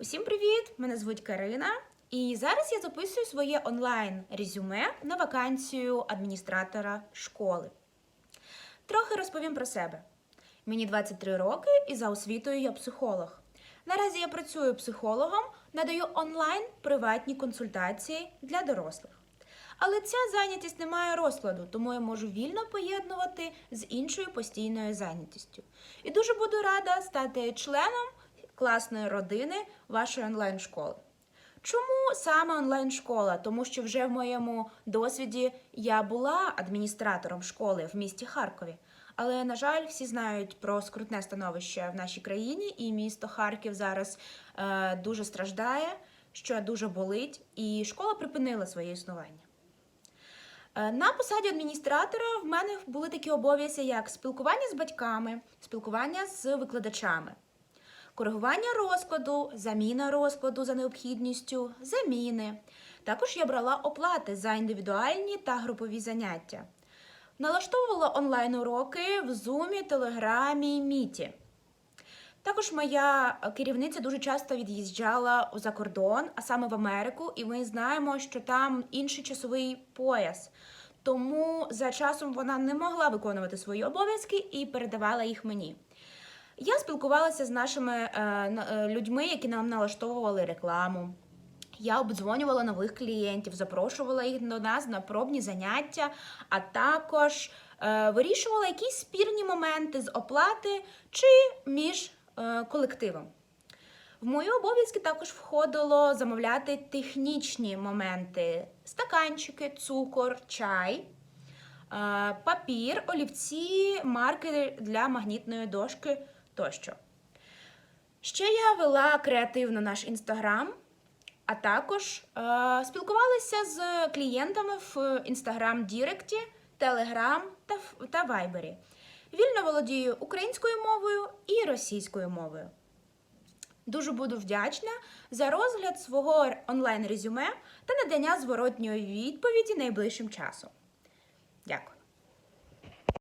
Усім привіт! Мене звуть Карина, і зараз я записую своє онлайн резюме на вакансію адміністратора школи. Трохи розповім про себе. Мені 23 роки і за освітою я психолог. Наразі я працюю психологом, надаю онлайн приватні консультації для дорослих. Але ця зайнятість не має розкладу, тому я можу вільно поєднувати з іншою постійною зайнятістю. І дуже буду рада стати членом класної родини вашої онлайн-школи. Чому саме онлайн-школа? Тому що вже в моєму досвіді я була адміністратором школи в місті Харкові. Але, на жаль, всі знають про скрутне становище в нашій країні, і місто Харків зараз е, дуже страждає, що дуже болить, і школа припинила своє існування. Е, На посаді адміністратора в мене були такі обов'язки, як спілкування з батьками, спілкування з викладачами, коригування розкладу, заміна розкладу за необхідністю, заміни. Також я брала оплати за індивідуальні та групові заняття. Налаштовувала онлайн-уроки в Zoom, Телеграмі, Міті. Також моя керівниця дуже часто від'їжджала за кордон, а саме в Америку, і ми знаємо, що там інший часовий пояс. Тому за часом вона не могла виконувати свої обов'язки і передавала їх мені. Я спілкувалася з нашими е, е, людьми, які нам налаштовували рекламу. Я обдзвонювала нових клієнтів, запрошувала їх до нас на пробні заняття, а також е, вирішувала якісь спірні моменти з оплати чи між колективом. В мої обов'язки також входило замовляти технічні моменти: стаканчики, цукор, чай, папір, олівці, маркери для магнітної дошки тощо. Ще я вела креативно наш інстаграм, а також е, спілкувалася з клієнтами в інстаграм Діректі, Телеграм та, Вайбері. Вільно володію українською мовою і російською мовою. Дуже буду вдячна за розгляд свого онлайн резюме та надання зворотньої відповіді найближчим часом. Дякую.